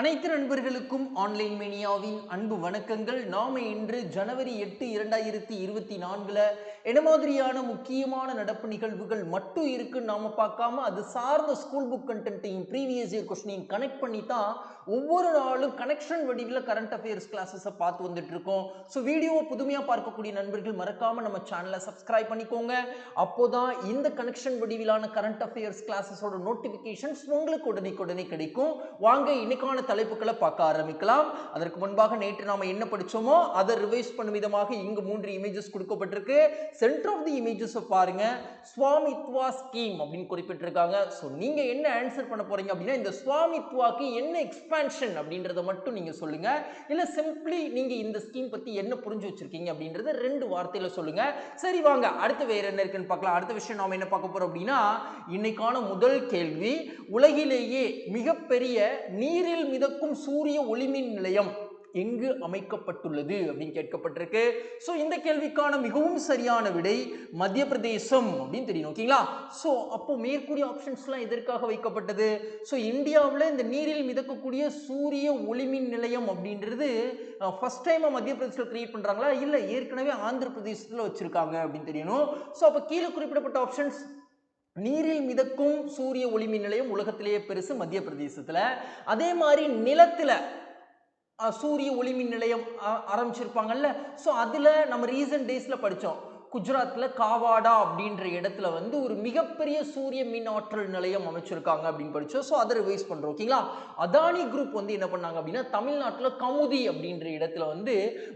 அனைத்து நண்பர்களுக்கும் ஆன்லைன் மேனியாவின் அன்பு வணக்கங்கள். நாம இன்று ஜனவரி எட்டு இரண்டாயிரத்தி இருபத்தி நான்குல என்ன மாதிரியான முக்கியமான நடப்பு நிகழ்வுகள் மட்டும் இருக்குன்னு நாம பார்க்காம அது சார்ந்த ஸ்கூல் புக் கண்டென்ட்டையும் ப்ரீவியஸ் இயர் கொஸ்டினையும் கனெக்ட் பண்ணி தான் ஒவ்வொரு நாளும் கனெக்ஷன் வடிவில் கரண்ட் அஃபேர்ஸ் கிளாஸஸை பார்த்து வந்துட்டு இருக்கோம் ஸோ வீடியோவை புதுமையாக பார்க்கக்கூடிய நண்பர்கள் மறக்காம நம்ம சேனலை சப்ஸ்கிரைப் பண்ணிக்கோங்க. அப்போதான் இந்த கனெக்ஷன் வடிவிலான கரண்ட் அஃபேர்ஸ் கிளாஸஸோட நோட்டிஃபிகேஷன்ஸ் உங்களுக்கு உடனே கிடைக்கும். வாங்க இன்னைக்கான தலைப்புகளை பார்க்க ஆரம்பிக்கலாம். அதற்கு முன்பாக நேற்று நாம் என்ன படிச்சோமோ அதை ரிவைஸ் பண்ணும் விதமாக இங்கு மூன்று இமேஜஸ் கொடுக்கப்பட்டிருக்கு. சென்டர் ஆஃப் தி இமேஜஸை பாருங்க. ஸ்வாமித்வா ஸ்கீம் அப்படின்னு குறிப்பிட்டிருக்காங்க. ஸோ நீங்கள் என்ன ஆன்சர் பண்ண போறீங்க அப்படின்னா இந்த ஸ்வாமித்வாக்கு என்ன எக்ஸ்பான்ஷன் அப்படின்றத மட்டும் நீங்கள் சொல்லுங்க. இல்லை சிம்பிளி நீங்கள் இந்த ஸ்கீம் பற்றி என்ன புரிஞ்சு வச்சிருக்கீங்க அப்படின்றத ரெண்டு வார்த்தையில் சொல்லுங்க. சரி வாங்க. அடுத்து வேற என்ன இருக்குன்னு பார்க்கலாம். அடுத்த விஷயம் நாம் என்ன பார்க்க போறோம் அப்படின்னா இன்னைக்கான முதல் கேள்வி உலகிலேயே மிகப்பெரிய நீரில் மிதக்கும் சூரிய ஒளிமின் நிலையம் எங்கு அமைக்கப்பட்டுள்ளது அப்படின்னு கேட்கப்பட்டிருக்கு. ஸோ இந்த கேள்விக்கான மிகவும் சரியான விடை மத்திய பிரதேசம் அப்படின்னு தெரியும் ஓகேங்களா? ஸோ அப்போ மேற்கூடிய ஆப்ஷன்ஸ்லாம் எதற்காக வைக்கப்பட்டது? ஸோ இந்தியாவில் இந்த நீரில் மிதக்கக்கூடிய சூரிய ஒளிமின் நிலையம் அப்படின்றது ஃபர்ஸ்ட் டைமாக மத்திய பிரதேசத்தில் கிரியேட் பண்ணுறாங்களா இல்லை ஏற்கனவே ஆந்திர பிரதேசத்தில் வச்சுருக்காங்க அப்படின்னு தெரியணும். ஸோ அப்போ கீழே குறிப்பிடப்பட்ட ஆப்ஷன்ஸ் நீரில் மிதக்கும் சூரிய ஒளிமின் நிலையம் உலகத்திலேயே பெருசு மத்திய பிரதேசத்தில். அதே மாதிரி நிலத்தில் சூரிய ஒளிமின் நிலையம் ஆரம்பிச்சிருப்பாங்கல்ல. ஸோ அதில் நம்ம ரீசன்ட் டேஸில் படித்தோம் குஜராத்தில் காவாடா அப்படின்ற இடத்துல வந்து ஒரு மிகப்பெரிய சூரிய மின் ஆற்றல் நிலையம் அமைச்சிருக்காங்க அப்படின்னு படித்தோம் ஸோ அதை ரிவைஸ் பண்ணுறோம் ஓகேங்களா? அதானி குரூப் வந்து என்ன பண்ணாங்க அப்படின்னா தமிழ்நாட்டில் கமுதி அப்படின்ற இடத்துல வந்து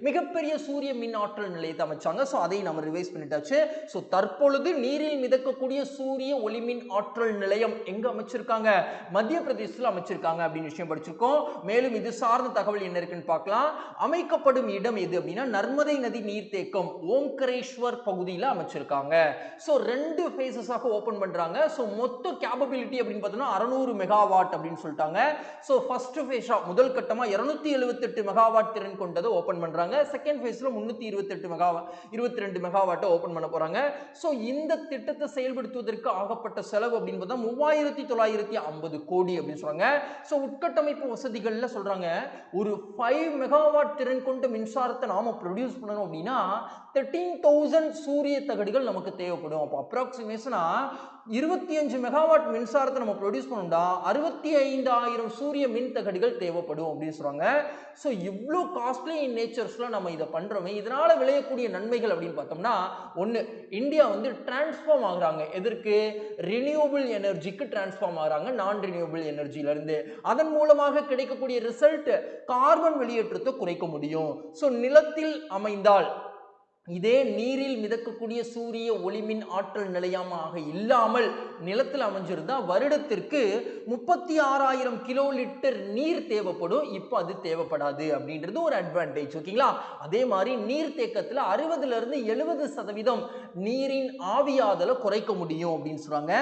மிகப்பெரிய சூரிய மின் ஆற்றல் நிலையத்தை அமைச்சாங்க. ஸோ அதையும் நம்ம ரிவைஸ் பண்ணிட்டாச்சு. ஸோ தற்பொழுது நீரில் மிதக்கக்கூடிய சூரிய ஒளிமின் ஆற்றல் நிலையம் எங்கே அமைச்சிருக்காங்க? மத்திய பிரதேசத்தில் அமைச்சிருக்காங்க அப்படின்னு விஷயம் படிச்சிருக்கோம். மேலும் இது சார்ந்த தகவல் என்ன இருக்குன்னு பார்க்கலாம். அமைக்கப்படும் இடம் எது அப்படின்னா நர்மதை நதி நீர்த்தேக்கம் ஓம்கரேஸ்வர் பகுதியில் அமைச்சிருக்காங்க. ஸோ ரெண்டு ஃபேஸஸாக ஓப்பன் பண்ணுறாங்க ஸோ மொத்த கேப்பபிலிட்டி அப்படின்னு பார்த்தோன்னா அறநூறு மெகாவாட் அப்படின்னு சொல்லிட்டாங்க. ஸோ ஃபர்ஸ்ட் ஃபேஸாக முதல் கட்டமாக இரநூத்தி எழுபத்தெட்டு மெகாவாட் திறன் கொண்டதை ஓப்பன் பண்ணுறாங்க செகண்ட் ஃபேஸில் முந்நூற்றி இருபத்தெட்டு மெகாவா இருபத்தி ரெண்டு மெகாவாட்டை ஓப்பன் பண்ண போகிறாங்க ஸோ இந்த திட்டத்தை செயல்படுத்துவதற்கு ஆகப்பட்ட செலவு அப்படின்னு பார்த்தா மூவாயிரத்தி தொள்ளாயிரத்தி ஐம்பது கோடி அப்படின்னு சொல்கிறாங்க ஸோ உட்கட்டமைப்பு வசதிகளில் சொல்கிறாங்க ஒரு ஃபைவ் மெகாவாட் திறன் கொண்ட மின்சாரத்தை நாம் ப்ரொடியூஸ் பண்ணணும் அப்படின்னா தேர்ட்டீன் தௌசண்ட் சூரிய தகடுகள் நமக்கு தேவைப்படும். அப்போ அப்ராக்சிமேஷனாக இருபத்தி அஞ்சு மெகாவாட் மின்சாரத்தை நம்ம ப்ரொடியூஸ் பண்ணோம்னா அறுபத்தி ஐந்தாயிரம் சூரிய மின் தகடுகள் தேவைப்படும் அப்படின்னு சொல்கிறாங்க ஸோ இவ்வளோ காஸ்ட்லி இன் நேச்சர்ஸில் நம்ம இதை பண்ணுறோமே இதனால் விளையக்கூடிய நன்மைகள் அப்படின்னு பார்த்தோம்னா ஒன்று இந்தியா வந்து டிரான்ஸ்ஃபார்ம் ஆகுறாங்க. எதற்கு? ரினியூபிள் எனர்ஜிக்கு டிரான்ஸ்ஃபார்ம் ஆகுறாங்க நான் ரினியூபிள் எனர்ஜியிலேருந்து அதன் மூலமாக கிடைக்கக்கூடிய ரிசல்ட் கார்பன் வெளியேற்றத்தை குறைக்க முடியும். ஸோ நிலத்தில் அமைந்தால் இதே நீரில் மிதக்கக்கூடிய சூரிய ஒளிமின் ஆற்றல் நிலையமாக இல்லாமல் நிலத்தில் அமைஞ்சிருந்தா வருடத்திற்கு முப்பத்தி ஆறாயிரம் கிலோ லிட்டர் நீர் தேவைப்படும். இப்போ அது தேவைப்படாது அப்படின்றது ஒரு அட்வான்டேஜ் ஓகேங்களா அதே மாதிரி நீர் தேக்கத்தில் அறுபதுல இருந்து எழுபது சதவீதம் நீரின் ஆவியாதலை குறைக்க முடியும் அப்படின்னு சொல்றாங்க.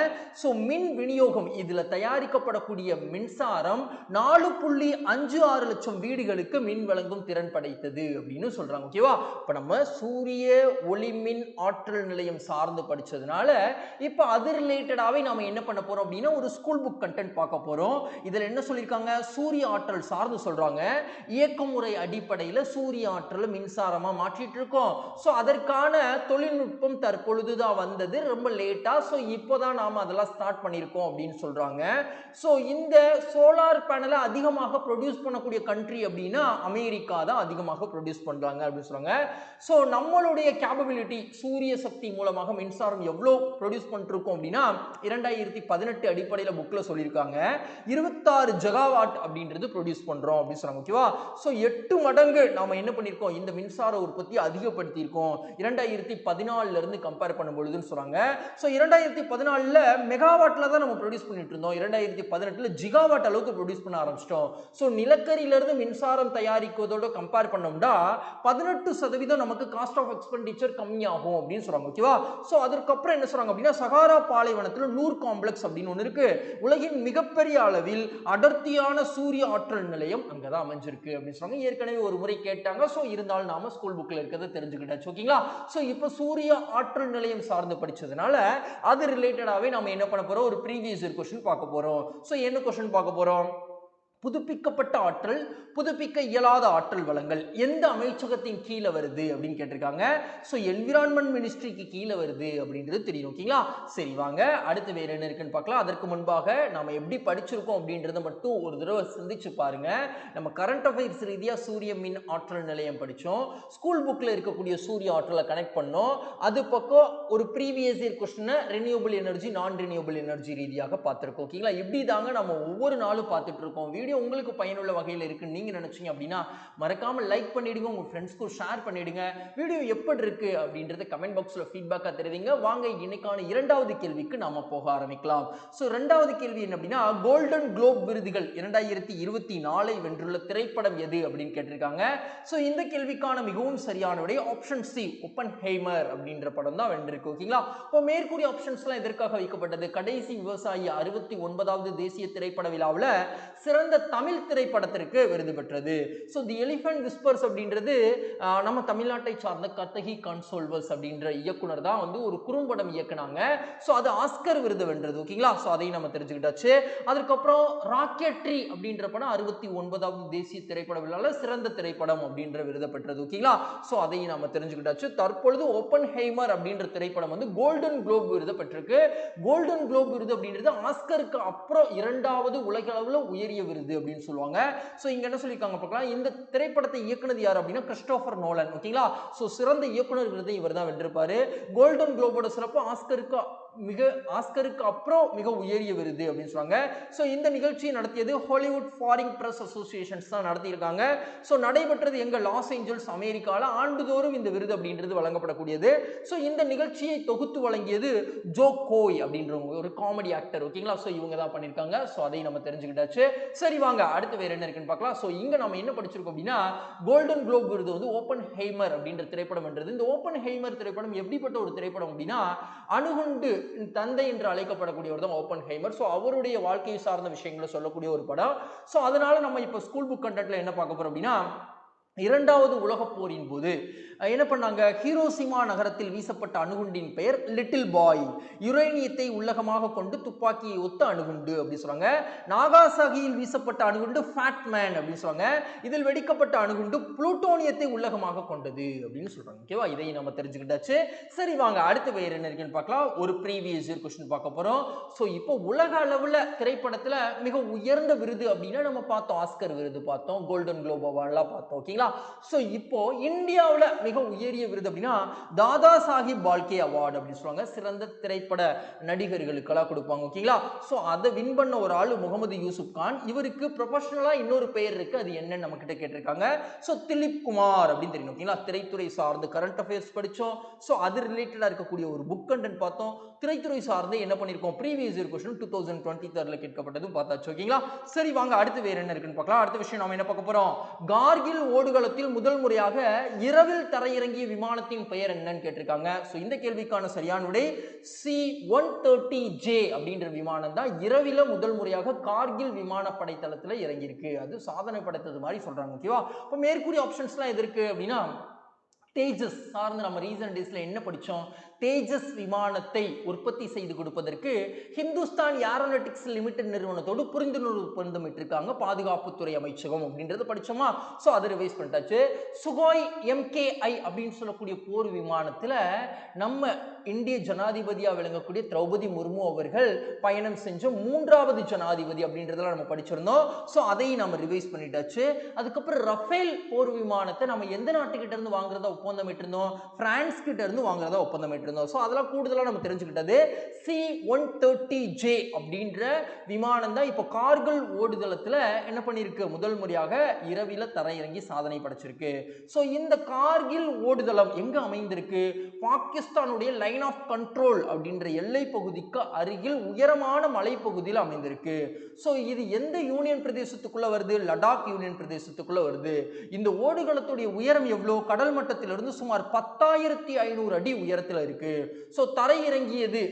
ஸோ மின் விநியோகம் இதில் தயாரிக்கப்படக்கூடிய மின்சாரம் நாலு புள்ளி அஞ்சு ஆறு லட்சம் வீடுகளுக்கு மின் வழங்கும் திறன் படைத்தது அப்படின்னு சொல்றாங்க ஓகேவா இப்போ நம்ம சூரிய ஒளிமின் ஆற்றல் நிலையம் சார்ந்து படித்ததுனால இப்போ அது ரிலேட்டடாகவே நாம் என்ன பண்ண போகிறோம் அப்படின்னா ஒரு ஸ்கூல் புக் கண்டென்ட் பார்க்க போகிறோம் இதில் என்ன சொல்லியிருக்காங்க? சூரிய ஆற்றல் சார்ந்து சொல்கிறாங்க இயக்கமுறை அடிப்படையில் சூரிய ஆற்றலை மின்சாரமாக மாற்றிட்டு இருக்கோம். ஸோ அதற்கான தொழில்நுட்பம் தற்பொழுது தான் வந்தது. ரொம்ப லேட்டாக ஸோ இப்போ தான் நாம் அதெல்லாம் ஸ்டார்ட் பண்ணியிருக்கோம் அப்படின்னு சொல்கிறாங்க ஸோ இந்த சோலார் பேனலை அதிகமாக ப்ரொடியூஸ் பண்ணக்கூடிய கண்ட்ரி அப்படின்னா அமெரிக்கா தான் அதிகமாக ப்ரொடியூஸ் பண்ணுறாங்க அப்படின்னு சொல்கிறாங்க ஸோ நம்ம நம்மளுடைய கேபபிலிட்டி சூரிய சக்தி மூலமாக மின்சாரம் எவ்வளோ ப்ரொடியூஸ் பண்ணிருக்கோம் அப்படின்னா இரண்டாயிரத்தி பதினெட்டு அடிப்படையில் புக்கில் சொல்லியிருக்காங்க. இருபத்தாறு ஜெகாவாட் அப்படின்றது ப்ரொடியூஸ் பண்ணுறோம் அப்படின்னு சொல்கிறாங்க ஓகேவா ஸோ எட்டு மடங்கு நாம் என்ன பண்ணியிருக்கோம்? இந்த மின்சார உற்பத்தி அதிகப்படுத்தியிருக்கோம். இரண்டாயிரத்தி பதினாலிருந்து கம்பேர் பண்ணும் பொழுதுன்னு சொல்றாங்க ஸோ இரண்டாயிரத்தி பதினாலில் மெகாவாட்டில் தான் நம்ம ப்ரொடியூஸ் பண்ணிட்டு இருந்தோம். இரண்டாயிரத்தி பதினெட்டில் ஜிகாவாட் அளவுக்கு ப்ரொடியூஸ் பண்ண ஆரம்பிச்சிட்டோம். ஸோ நிலக்கரியிலிருந்து மின்சாரம் தயாரிக்குவதோட கம்பேர் பண்ணோம்னா பதினெட்டு சதவீதம் நமக்கு காஸ்ட் ஆஃப் ஆஃப் எக்ஸ்பெண்டிச்சர் கம்மியாகும் அப்படின்னு சொல்றாங்க ஓகேவா ஸோ அதுக்கப்புறம் என்ன சொல்றாங்க அப்படின்னா சகாரா பாலைவனத்தில் நூர் காம்ப்ளெக்ஸ் அப்படின்னு ஒன்று இருக்கு. உலகின் மிகப்பெரிய அளவில் அடர்த்தியான சூரிய ஆற்றல் நிலையம் அங்கே தான் அமைஞ்சிருக்கு அப்படின்னு சொல்றாங்க. ஏற்கனவே ஒரு முறை கேட்டாங்க. ஸோ இருந்தாலும் நாம ஸ்கூல் புக்கில் இருக்கிறத தெரிஞ்சுக்கிட்டாச்சு ஓகேங்களா ஸோ இப்போ சூரிய ஆற்றல் நிலையம் சார்ந்து படிச்சதுனால அது ரிலேட்டடாகவே நம்ம என்ன பண்ண போறோம்? ஒரு ப்ரீவியஸ் இயர் கொஸ்டின் பார்க்க போறோம். ஸோ என்ன கொஸ்டின் பார்க்க போறோம்? புதுப்பிக்கப்பட்ட ஆற்றல் புதுப்பிக்க இயலாத ஆற்றல் வளங்கள் எந்த அமைச்சகத்தின் கீழே வருது அப்படின்னு கேட்டிருக்காங்க. ஸோ என்விரான்மெண்ட் மினிஸ்ட்ரிக்கு கீழே வருது அப்படின்றது தெரியும் ஓகேங்களா? சரி வாங்க. அடுத்து வேற என்ன இருக்குன்னு பார்க்கலாம். அதற்கு முன்பாக நம்ம எப்படி படிச்சிருக்கோம் அப்படின்றத மட்டும் ஒரு தடவை சிந்திச்சு பாருங்க. நம்ம கரண்ட் அஃபேர்ஸ் ரீதியாக சூரிய மின் ஆற்றல் நிலையம் படித்தோம் ஸ்கூல் புக்கில் இருக்கக்கூடிய சூரிய ஆற்றலை கனெக்ட் பண்ணோம். அது பக்கம் ஒரு ப்ரீவியஸ் இயர் கொஸ்டினை ரெனியூபிள் எனர்ஜி நான் ரெனியூபிள் எனர்ஜி ரீதியாக பார்த்துருக்கோம் ஓகேங்களா? இப்படி தாங்க நம்ம ஒவ்வொரு நாளும் பார்த்துட்டு இருக்கோம். வீடியோ வீடியோ உங்களுக்கு பயனுள்ள வகையில் இருக்குன்னு நீங்கள் நினச்சிங்க அப்படின்னா மறக்காமல் லைக் பண்ணிவிடுங்க உங்கள் ஃப்ரெண்ட்ஸ்க்கும் ஷேர் பண்ணிவிடுங்க வீடியோ எப்படி இருக்குது அப்படின்றத கமெண்ட் பாக்ஸில் ஃபீட்பேக்காக தெரிவிங்க. வாங்க இன்னைக்கான இரண்டாவது கேள்விக்கு நாம் போக ஆரம்பிக்கலாம். ஸோ ரெண்டாவது கேள்வி என்ன அப்படின்னா கோல்டன் குளோப் விருதுகள் இரண்டாயிரத்தி இருபத்தி நாலை வென்றுள்ள திரைப்படம் எது அப்படின்னு கேட்டிருக்காங்க. ஸோ இந்த கேள்விக்கான மிகவும் சரியான விடை ஆப்ஷன் சி ஒப்பன் ஹெய்மர் அப்படின்ற படம் தான் வென்றிருக்கு ஓகேங்களா இப்போ மேற்கூறிய ஆப்ஷன்ஸ்லாம் எதற்காக வைக்கப்பட்டது? கடைசி விவசாயி அறுபத்தி ஒன்பதாவது தேசிய திரைப்பட விழாவில் சிறந்த தமிழ் திரைப்படத்திற்கு விருது பெற்றது. ஸோ தி எலிஃபென்ட் விஸ்பர்ஸ் அப்படின்றது நம்ம தமிழ்நாட்டை சார்ந்த கத்தகி கன்சோல்வர்ஸ் அப்படின்ற இயக்குனர் தான் வந்து ஒரு குறும்படம் இயக்குனாங்க. ஸோ அது ஆஸ்கர் விருது வென்றது ஓகேங்களா ஸோ அதையும் நம்ம தெரிஞ்சுக்கிட்டாச்சு. அதுக்கப்புறம் ராக்கெட்ரி அப்படின்ற படம் அறுபத்தி ஒன்பதாவது தேசிய திரைப்பட விழாவில் சிறந்த திரைப்படம் அப்படின்ற விருது பெற்றது ஓகேங்களா ஸோ அதையும் நம்ம தெரிஞ்சுக்கிட்டாச்சு. தற்பொழுது ஓப்பன் ஹெய்மர் அப்படின்ற திரைப்படம் வந்து கோல்டன் குளோப் விருது பெற்றிருக்கு. கோல்டன் குளோப் விருது அப்படின்றது ஆஸ்கருக்கு அப்புறம் இரண்டாவது உலக அளவில் உயரிய விருது. அப்படின்னு சொல்லுவாங்க. ஸோ இங்க என்ன சொல்லியிருக்காங்க பார்க்கலாம். இந்த திரைப்படத்தை இயக்குனது யார் அப்படின்னா கிறிஸ்டோபர் நோலன். ஓகேங்களா? ஸோ சிறந்த இயக்குனர் விருதை இவர் தான் வென்றிருப்பாரு கோல்டன் குளோபோட சிறப்பு ஆஸ்கருக்கு மிக ஆஸ்கருக்கு அப்புறம் மிக உயரிய விருது அப்படின்னு சொல்லுவாங்க. ஸோ இந்த நிகழ்ச்சியை நடத்தியது ஹாலிவுட் ஃபாரின் ப்ரெஸ் அசோசியேஷன்ஸ் தான் நடத்தியிருக்காங்க. ஸோ நடைபெற்றது எங்கள் லாஸ் ஏஞ்சல்ஸ் அமெரிக்காவில் ஆண்டுதோறும் இந்த விருது அப்படின்றது வழங்கப்படக்கூடியது. ஸோ இந்த நிகழ்ச்சியை தொகுத்து வழங்கியது ஜோ கோய் அப்படின்றவங்க ஒரு காமெடி ஆக்டர் ஓகேங்களா ஸோ இவங்க தான் பண்ணியிருக்காங்க. ஸோ அதையும் நம்ம தெரிஞ்சுக்கிட்டாச்சு. சரி வாங்க. அடுத்து வேறு என்ன இருக்குன்னு பார்க்கலாம். ஸோ இங்கே நம்ம என்ன படிச்சிருக்கோம் அப்படின்னா கோல்டன் குளோப் விருது வந்து ஓப்பன் ஹெய்மர் அப்படின்ற திரைப்படம் என்றது இந்த ஓப்பன் ஹெய்மர் திரைப்படம் எப்படிப்பட்ட ஒரு திரைப்படம் அப்படின்னா அணுகுண்டு தந்தை என்று அழைக்கப்படக்கூடியவர் தான் ஓப்பன் ஹைமர் ஸோ அவருடைய வாழ்க்கையை சார்ந்த விஷயங்களை சொல்லக்கூடிய ஒரு படம். ஸோ அதனால நம்ம இப்போ ஸ்கூல் புக் கண்டென்ட்ல என்ன பார்க்க போறோம் அப்படின்னா இரண்டாவது உலகப் போரின் போது என்ன பண்ணாங்க? ஹீரோசிமா நகரத்தில் வீசப்பட்ட அணுகுண்டின் பெயர் லிட்டில் பாய். யுரேனியத்தை உள்ளகமாக கொண்டு துப்பாக்கியை ஒத்த அணுகுண்டு அப்படின்னு சொல்றாங்க நாகாசாகியில் வீசப்பட்ட அணுகுண்டு ஃபேட்மேன் அப்படின்னு சொல்றாங்க இதில் வெடிக்கப்பட்ட அணுகுண்டு புளூட்டோனியத்தை உள்ளகமாக கொண்டது அப்படின்னு சொல்றாங்க. ஓகேவா இதையும் நம்ம தெரிஞ்சுக்கிட்டாச்சு. சரி வாங்க அடுத்து வேறு என்ன இருக்குன்னு பார்க்கலாம். ஒரு ப்ரீவியஸ் இயர் கொஸ்டின் பார்க்க போறோம். ஸோ இப்போ உலக அளவில் திரைப்படத்தில் மிக உயர்ந்த விருது அப்படின்னா நம்ம பார்த்தோம். ஆஸ்கர் விருது பார்த்தோம். கோல்டன் குளோப் பார்த்தோம். ஓகேங்களா ஸோ இப்போ இந்தியாவில் மிக உயரிய விருது அப்படின்னா தாதா சாஹிப் பால்கே அவார்டு அப்படின்னு சொல்லுவாங்க. சிறந்த திரைப்பட நடிகர்களுக்கெல்லாம் கொடுப்பாங்க ஓகேங்களா ஸோ அதை வின் பண்ண ஒரு ஆள் முகமது யூசுப் கான். இவருக்கு ப்ரொஃபஷனலாக இன்னொரு பெயர் இருக்கு. அது என்னன்னு நம்ம கிட்ட கேட்டிருக்காங்க. ஸோ திலீப் குமார் அப்படின்னு தெரியும் ஓகேங்களா திரைத்துறை சார்ந்து கரண்ட் அஃபேர்ஸ் படித்தோம் ஸோ அது ரிலேட்டடாக இருக்கக்கூடிய ஒரு புக் கண்டென்ட் பார்த்தோம். திரைத்துறை சார்ந்து என்ன பண்ணியிருக்கோம்? Previous year question two thousand twenty தேர்டில் கேட்கப்பட்டதும் பார்த்தாச்சு ஓகேங்களா சரி வாங்க அடுத்து வேறு என்ன இருக்குன்னு பார்க்கலாம். அடுத்த விஷயம் நம்ம என்ன பார்க்க போறோம்? கார்கில் ஓடு ஓடுகளத்தில் முதல் முறையாக இரவில் தரையிறங்கிய விமானத்தின் பெயர் என்னன்னு கேட்டிருக்காங்க. ஸோ இந்த கேள்விக்கான சரியான விடை சி ஒன் தேர்ட்டி ஜே அப்படின்ற விமானம் தான் இரவில் முதல் முறையாக கார்கில் விமானப்படை தளத்தில் இறங்கியிருக்கு. அது சாதனை படைத்தது மாதிரி சொல்கிறாங்க ஓகேவா இப்போ மேற்கூறிய ஆப்ஷன்ஸ்லாம் எது இருக்கு அப்படின்னா தேஜஸ் சார்ந்து நம்ம ரீசன்ட் டேஸில் என்ன படித்தோம் தேஜஸ் விமானத்தை உற்பத்தி செய்து கொடுப்பதற்கு ஹிந்துஸ்தான் ஏரோனட்டிக்ஸ் லிமிடெட் நிறுவனத்தோடு புரிந்துணர்வு ஒப்பந்தம் இருக்காங்க பாதுகாப்புத்துறை அமைச்சகம் அப்படின்றத படிச்சோமா? ஸோ அதை ரிவைஸ் பண்ணிட்டாச்சு. சுகாய் எம்கேஐ அப்படின்னு சொல்லக்கூடிய போர் விமானத்தில் நம்ம இந்திய ஜனாதிபதியாக விளங்கக்கூடிய திரௌபதி முர்மு அவர்கள் பயணம் செஞ்ச மூன்றாவது ஜனாதிபதி அப்படின்றதெல்லாம் நம்ம படிச்சிருந்தோம். ஸோ அதையும் நம்ம ரிவைஸ் பண்ணிட்டாச்சு. அதுக்கப்புறம் ரஃபேல் போர் விமானத்தை நம்ம எந்த நாட்டுக்கிட்ட இருந்து வாங்குறதா ஒப்பந்தம் இட்டிருந்தோம் பிரான்ஸ் கிட்ட இருந்து வாங்குறதா ஒப்பந்தம் இட்டிருந்தோம் ஸோ அதெல்லாம் கூடுதலாக நம்ம தெரிஞ்சுக்கிட்டது சி ஒன் தேர்ட்டி ஜே அப்படின்ற விமானம் தான் இப்போ கார்கில் ஓடுதளத்தில் என்ன பண்ணியிருக்கு? முதல் முறையாக இரவில தரையிறங்கி சாதனை படைச்சிருக்கு. ஸோ இந்த கார்கில் ஓடுதளம் எங்கே அமைந்திருக்கு? பாகிஸ்தானுடைய லைன் ஆஃப் கண்ட்ரோல் அப்படின்ற எல்லை பகுதிக்கு அருகில் உயரமான மலைப்பகுதியில் அமைந்திருக்கு. ஸோ இது எந்த யூனியன் பிரதேசத்துக்குள்ளே வருது? லடாக் யூனியன் பிரதேசத்துக்குள்ளே வருது. இந்த ஓடுகளத்துடைய உயரம் எவ்வளோ? கடல் மட்டத்திலிருந்து சுமார் பத்தாயிரத்தி ஐநூறு அடி உயரத்தில் இருக்கு. ஸோ தரை இறங்கியது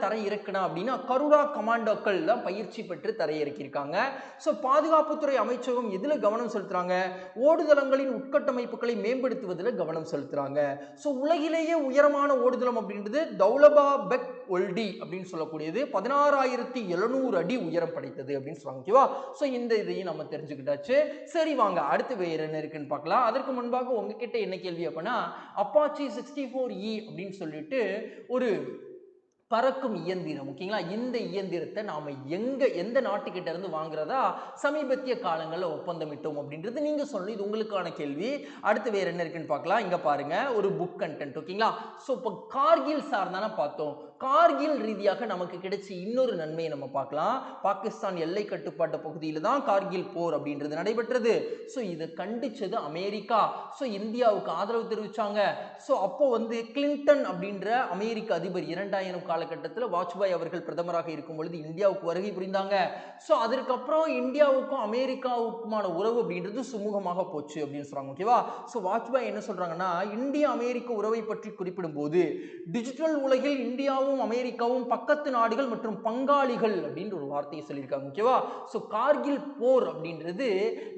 தரை இறக்குனா அப்படின்னா கருடா கமாண்டோக்கள் தான் பயிற்சி பெற்று தரை இறக்கியிருக்காங்க ஸோ பாதுகாப்புத்துறை அமைச்சகம் எதில் கவனம் செலுத்துகிறாங்க ஓடுதளங்களின் உட்கட்டமைப்புகளை மேம்படுத்துவதில் கவனம் செலுத்துகிறாங்க ஸோ உலகிலேயே உயரமான ஓடுதளம் அப்படின்றது தௌலபா பெக் ஒல்டி அப்படின்னு சொல்லக்கூடியது பதினாறாயிரத்தி எழுநூறு அடி உயரம் படைத்தது அப்படின்னு சொல்லுவாங்க ஓகேவா? ஸோ இந்த இதையும் நம்ம தெரிஞ்சுக்கிட்டாச்சு. சரி வாங்க. அடுத்து வேற என்ன இருக்குன்னு பார்க்கலாம். அதற்கு முன்பாக உங்ககிட்ட என்ன கேள்வி அப்படின்னா அப்பாச்சி சிக்ஸ்டி ஃபோர் இ அப்படின்னு சொல்லிட்டு ஒரு பறக்கும் இயந்திரம் ஓகேங்களா? இந்த இயந்திரத்தை நாம எங்க எந்த நாட்டுக்கிட்ட இருந்து வாங்குறதா சமீபத்திய காலங்களில் ஒப்பந்தமிட்டோம் அப்படின்றது நீங்க சொல்லணும். இது உங்களுக்கான கேள்வி. அடுத்து வேற என்ன இருக்குன்னு பார்க்கலாம். இங்க பாருங்க. ஒரு புக் கண்டென்ட் ஓகேங்களா? ஸோ இப்போ கார்கில் சார்ந்தான பார்த்தோம். கார்கில் ரீதியாக நமக்கு கிடைச்ச இன்னொரு நன்மையை நம்ம பார்க்கலாம். பாகிஸ்தான் எல்லை கட்டுப்பாட்டு பகுதியில் தான் கார்கில் போர் அப்படின்றது நடைபெற்றது. ஸோ இதை கண்டிச்சது அமெரிக்கா. ஸோ இந்தியாவுக்கு ஆதரவு தெரிவிச்சாங்க. ஸோ அப்போ வந்து கிளின்டன் அப்படின்ற அமெரிக்க அதிபர் இரண்டாயிரம் காலகட்டத்தில் வாஜ்பாய் அவர்கள் பிரதமராக இருக்கும் பொழுது இந்தியாவுக்கு வருகை புரிந்தாங்க. ஸோ அதற்கப்புறம் இந்தியாவுக்கும் அமெரிக்காவுக்குமான உறவு அப்படின்றது சுமூகமாக போச்சு அப்படின்னு சொல்றாங்க ஓகேவா ஸோ வாஜ்பாய் என்ன சொல்றாங்கன்னா இந்திய அமெரிக்க உறவை பற்றி குறிப்பிடும்போது டிஜிட்டல் உலகில் இந்தியாவும் அமெரிக்காவும் பக்கத்து நாடுகள் மற்றும் பங்காளிகள் அப்படின்ற ஒரு வார்த்தையை சொல்லியிருக்காங்க ஓகேவா ஸோ கார்கில் போர் அப்படின்றது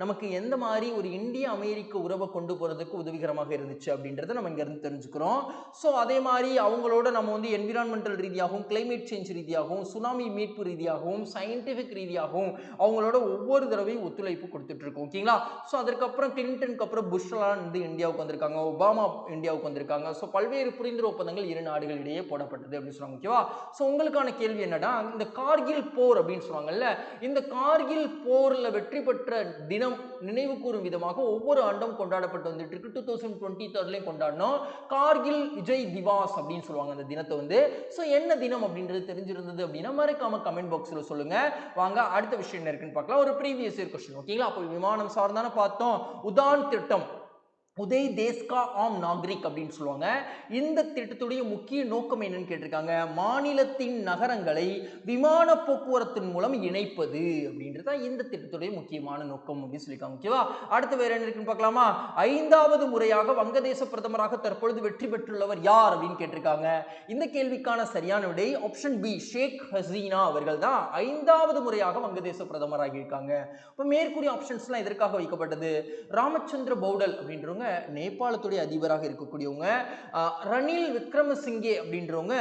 நமக்கு எந்த மாதிரி ஒரு இந்திய அமெரிக்க உறவை கொண்டு போகிறதுக்கு உதவிகரமாக இருந்துச்சு அப்படின்றத நம்ம இங்கேருந்து தெரிஞ்சுக்கிறோம். ஸோ அதே மாதிரி அவங்களோட நம்ம வந்து என்விரான்மெண்டல் ரீதியாகவும் கிளைமேட் சேஞ்ச் ரீதியாகவும் சுனாமி மீட்பு ரீதியாகவும் சயின்டிஃபிக் ரீதியாகவும் அவங்களோட ஒவ்வொரு தடவையும் ஒத்துழைப்பு கொடுத்துட்டு இருக்கோம் ஓகேங்களா ஸோ அதுக்கப்புறம் கிளின்டனுக்கு அப்புறம் புஷ்லாம் வந்து இந்தியாவுக்கு வந்திருக்காங்க ஒபாமா இந்தியாவுக்கு வந்திருக்காங்க. ஸோ பல்வேறு புரிந்துணர்வு ஒப்பந்தங்கள் இரு நாடுகள் இடையே போடப்பட்டது அப்படின்னு சொல்லுவாங்க ஓகேவா ஸோ உங்களுக்கான கேள்வி என்னன்னா இந்த கார்கில் போர் அப்படின்னு சொல்லுவாங்கல்ல இந்த கார்கில் போர்ல வெற்றி பெற்ற தினம் நினைவு கூறும் விதமாக ஒவ்வொரு ஆண்டும் கொண்டாடப்பட்டு வந்துட்டு இருக்கு டூ தௌசண்ட் டுவெண்ட்டி தேர்ட்லேயும் கொண்டாடணும். கார்கில் விஜய் திவாஸ் அப்படின்னு சொல்லுவாங்க அந்த தினத்தை வந்து. ஸோ என்ன தினம் அப்படின்றது தெரிஞ்சிருந்தது அப்படின்னா மறக்காம கமெண்ட் பாக்ஸில் சொல்லுங்க. வாங்க அடுத்த விஷயம் என்ன இருக்குன்னு பார்க்கலாம். ஒரு ப்ரீவியஸ் இயர் கொஸ்டின் ஓகேங்களா அப்போ விமானம் சார்ந்தான பார்த்தோம். உதான் திட்டம். உதய் தேஸ்கா ஆம் நாகரிக் அப்படின்னு சொல்லுவாங்க. இந்த திட்டத்துடைய முக்கிய நோக்கம் என்னன்னு கேட்டிருக்காங்க. மாநிலத்தின் நகரங்களை விமான போக்குவரத்தின் மூலம் இணைப்பது அப்படின்றது தான் இந்த திட்டத்துடைய முக்கியமான நோக்கம் அப்படின்னு சொல்லியிருக்காங்க. ஓகேவா? அடுத்து வேற என்ன இருக்குன்னு பார்க்கலாமா? ஐந்தாவது முறையாக வங்கதேச பிரதமராக தற்பொழுது வெற்றி பெற்றுள்ளவர் யார் அப்படின்னு கேட்டிருக்காங்க. இந்த கேள்விக்கான சரியான விடை ஆப்ஷன் பி ஷேக் ஹசீனா அவர்கள் தான். ஐந்தாவது முறையாக வங்கதேச பிரதமராகி இருக்காங்க. இப்போ மேற்கூறிய ஆப்ஷன்ஸ்லாம் எதற்காக வைக்கப்பட்டது? ராமச்சந்திர பௌடல் அப்படின்றவங்க நேபாளத்துடைய அதிபராக இருக்கக்கூடியவங்க ரணில் விக்ரமசிங்கே அப்படின்றவங்க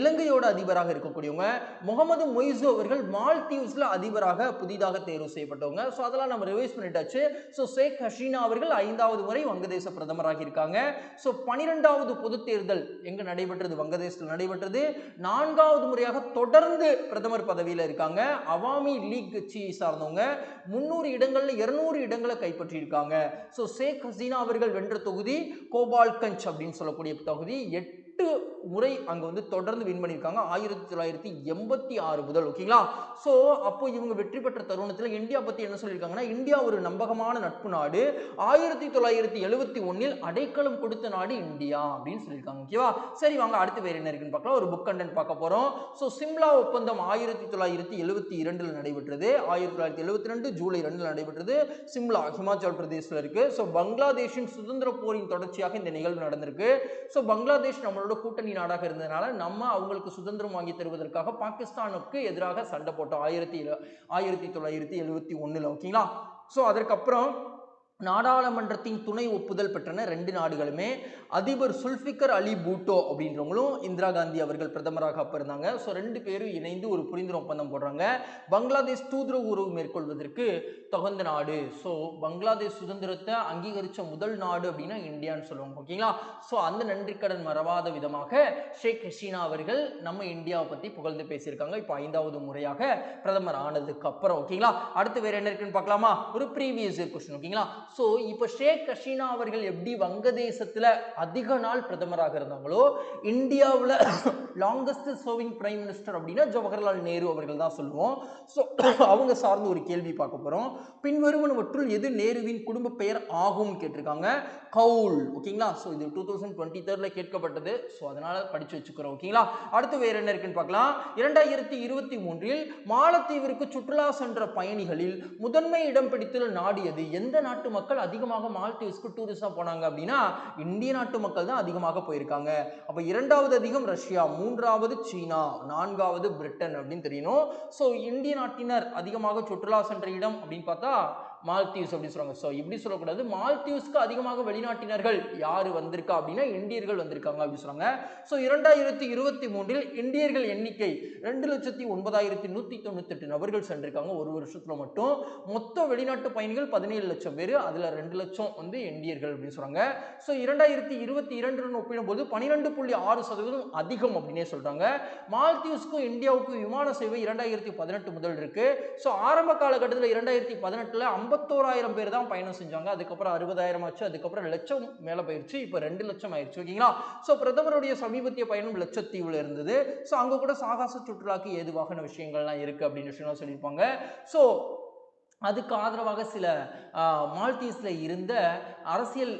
இலங்கையோட அதிபராக இருக்கக்கூடியவங்க முகமது மொய்சு அவர்கள் மால்தீவ்ஸ்ல அதிபராக புதிதாக தேர்வு செய்யப்பட்டவங்க. ஸோ அதெல்லாம் நம்ம ரிவைஸ் பண்ணிட்டாச்சு. ஸோ ஷேக் ஹசீனா அவர்கள் ஐந்தாவது முறை வங்கதேச பிரதமராக இருக்காங்க. ஸோ பனிரெண்டாவது பொது தேர்தல் எங்க நடைபெற்றது? வங்கதேசத்தில் நடைபெற்றது. நான்காவது முறையாக தொடர்ந்து பிரதமர் பதவியில் இருக்காங்க. அவாமி லீக் கட்சியை சார்ந்தவங்க. முன்னூறு இடங்களில் இருநூறு இடங்களை கைப்பற்றியிருக்காங்க. ஸோ ஷேக் ஹசீனா அவர்கள் வென்ற தொகுதி கோபால்கஞ்ச் அப்படின்னு சொல்லக்கூடிய தொகுதி. எட்டு முறை அங்கே வந்து தொடர்ந்து வின் பண்ணியிருக்காங்க. ஆயிரத்தி தொள்ளாயிரத்தி எண்பத்தி ஆறு முதல் ஓகேங்களா ஸோ அப்போ இவங்க வெற்றி பெற்ற தருணத்தில் இந்தியா பற்றி என்ன சொல்லியிருக்காங்கன்னா இந்தியா ஒரு நம்பகமான நட்பு நாடு. ஆயிரத்தி தொள்ளாயிரத்தி எழுபத்தி ஒன்னில் அடைக்கலம் கொடுத்த நாடு இந்தியா அப்படின்னு சொல்லியிருக்காங்க ஓகேவா சரி வாங்க அடுத்து வேறு என்ன இருக்குன்னு பார்க்கலாம். ஒரு புக் கண்டென்ட் பார்க்க போகிறோம் ஸோ சிம்லா ஒப்பந்தம் ஆயிரத்தி தொள்ளாயிரத்தி எழுபத்தி இரண்டில் நடைபெற்றது. ஆயிரத்தி தொள்ளாயிரத்தி எழுபத்தி ரெண்டு ஜூலை ரெண்டில் நடைபெற்றது. சிம்லா ஹிமாச்சல் பிரதேசில் இருக்குது ஸோ பங்களாதேஷின் சுதந்திர போரின் தொடர்ச்சியாக இந்த நிகழ்வு நடந்திருக்கு. ஸோ பங்களாதேஷ் நம்மளோட கூட்டணி நாடாக இருந்ததுனால நம்ம அவங்களுக்கு சுதந்திரம் வாங்கி தருவதற்காக பாகிஸ்தானுக்கு எதிராக சண்டை போட்டோம். ஆயிரத்தி ஆயிரத்தி தொள்ளாயிரத்தி எழுபத்தி ஒன்றில் ஓகேங்களா ஸோ அதற்கப்புறம் நாடாளுமன்றத்தின் துணை ஒப்புதல் பெற்றன ரெண்டு நாடுகளுமே. அதிபர் சுல்ஃபிகர் அலி பூட்டோ அப்படின்றவங்களும் இந்திரா காந்தி அவர்கள் பிரதமராக அப்போ இருந்தாங்க. ஸோ ரெண்டு பேரும் இணைந்து ஒரு புரிந்துணர்வு ஒப்பந்தம் போடுறாங்க. பங்களாதேஷ் தூதுரவு உறவு மேற்கொள்வதற்கு தகுந்த நாடு. ஸோ பங்களாதேஷ் சுதந்திரத்தை அங்கீகரித்த முதல் நாடு அப்படின்னா இந்தியான்னு சொல்லுவாங்க. ஓகேங்களா? ஸோ அந்த நன்றி கடன் மறவாத விதமாக ஷேக் ஹசீனா அவர்கள் நம்ம இந்தியாவை பற்றி புகழ்ந்து பேசியிருக்காங்க. இப்போ ஐந்தாவது முறையாக பிரதமர் ஆனதுக்கு அப்புறம். ஓகேங்களா? அடுத்து வேறு என்ன இருக்குன்னு பார்க்கலாமா? ஒரு ப்ரீவியஸ் இயர் கொஸ்டின் ஓகேங்களா? ஸோ இப்போ ஷேக் ஹசீனா அவர்கள் எப்படி வங்கதேசத்தில் அதிக நாள் பிரதமராக இருந்தாங்களோ இந்தியாவில் லாங்கஸ்ட் சர்விங் பிரைம் மினிஸ்டர் அப்படின்னா ஜவஹர்லால் நேரு அவர்கள் தான் சொல்லுவோம். ஸோ அவங்க சார்ந்து ஒரு கேள்வி பார்க்க போகிறோம் பின்வருவனவற்றுள் எது நேருவின் குடும்ப பெயர் ஆகும் கேட்டிருக்காங்க. கவுல் ஓகேங்களா? ஸோ இது டூ தௌசண்ட் டுவெண்ட்டி தேர்டில் கேட்கப்பட்டது. ஸோ அதனால் படித்து வச்சுக்கிறோம் ஓகேங்களா? அடுத்து வேறு என்ன இருக்குன்னு பார்க்கலாம். இரண்டாயிரத்தி இருபத்தி மூன்றில் மாலத்தீவிற்கு சுற்றுலா சென்ற பயணிகளில் முதன்மை இடம் பிடித்துள்ள நாடு எது எந்த நாட்டு மக்கள் அதிகமாக மால்டீவ்ஸ்க்கு டூரிஸ்டாக போனாங்க அப்படின்னா இந்திய நாட்டு மக்கள் தான் அதிகமாக போயிருக்காங்க. அப்போ இரண்டாவது அதிகம் ரஷ்யா மூன்றாவது சீனா நான்காவது பிரிட்டன் அப்படின்னு தெரியணும் ஸோ இந்திய நாட்டினர் அதிகமாக சுற்றுலா சென்ற இடம் அப்படின்னு பார்த்தா மால்தீவ்ஸ் அப்படின்னு சொல்லுவாங்க. ஸோ இப்படி சொல்லக்கூடாது. மால்தீவ்ஸ்க்கு அதிகமாக வெளிநாட்டினர்கள் யார் வந்திருக்கா அப்படின்னா இந்தியர்கள் வந்திருக்காங்க அப்படின்னு சொல்றாங்க ஸோ இரண்டாயிரத்தி இருபத்தி மூன்றில் இந்தியர்கள் எண்ணிக்கை ரெண்டு லட்சத்தி ஒன்பதாயிரத்தி நூற்றி தொண்ணூத்தெட்டு நபர்கள் சென்றிருக்காங்க. ஒரு வருஷத்தில் மட்டும். மொத்த வெளிநாட்டு பயணிகள் பதினேழு லட்சம் பேர். அதில் ரெண்டு லட்சம் வந்து இந்தியர்கள் அப்படின்னு சொல்கிறாங்க ஸோ இரண்டாயிரத்தி இருபத்தி இரண்டுடன் ஒப்பிடும்போது பன்னிரெண்டு புள்ளி ஆறு சதவீதம் அதிகம் அப்படின்னே சொல்கிறாங்க மால்தீவ்ஸ்க்கும் இந்தியாவுக்கும் விமான சேவை இரண்டாயிரத்தி பதினெட்டு முதல் இருக்குது ஸோ ஆரம்ப காலகட்டத்தில் இரண்டாயிரத்தி பதினெட்டில் ஐம்பத்தோராயிரம் பேர் தான் பயணம் செஞ்சாங்க. அதுக்கப்புறம் அறுபதாயிரம் ஆச்சு. அதுக்கப்புறம் லட்சம் மேலே போயிடுச்சு இப்போ ரெண்டு லட்சம் ஆயிடுச்சு ஓகேங்களா? ஸோ பிரதமருடைய சமீபத்திய பயணம் லட்சத்தீவில் இருந்தது. ஸோ அங்கே கூட சாகச சுற்றுலாக்கு ஏதுவாகன விஷயங்கள்லாம் இருக்குது அப்படின்னு விஷயம்லாம் சொல்லியிருப்பாங்க. ஸோ அதுக்கு ஆதரவாக சில மால்தீவ்ஸில் இருந்த அரசியல்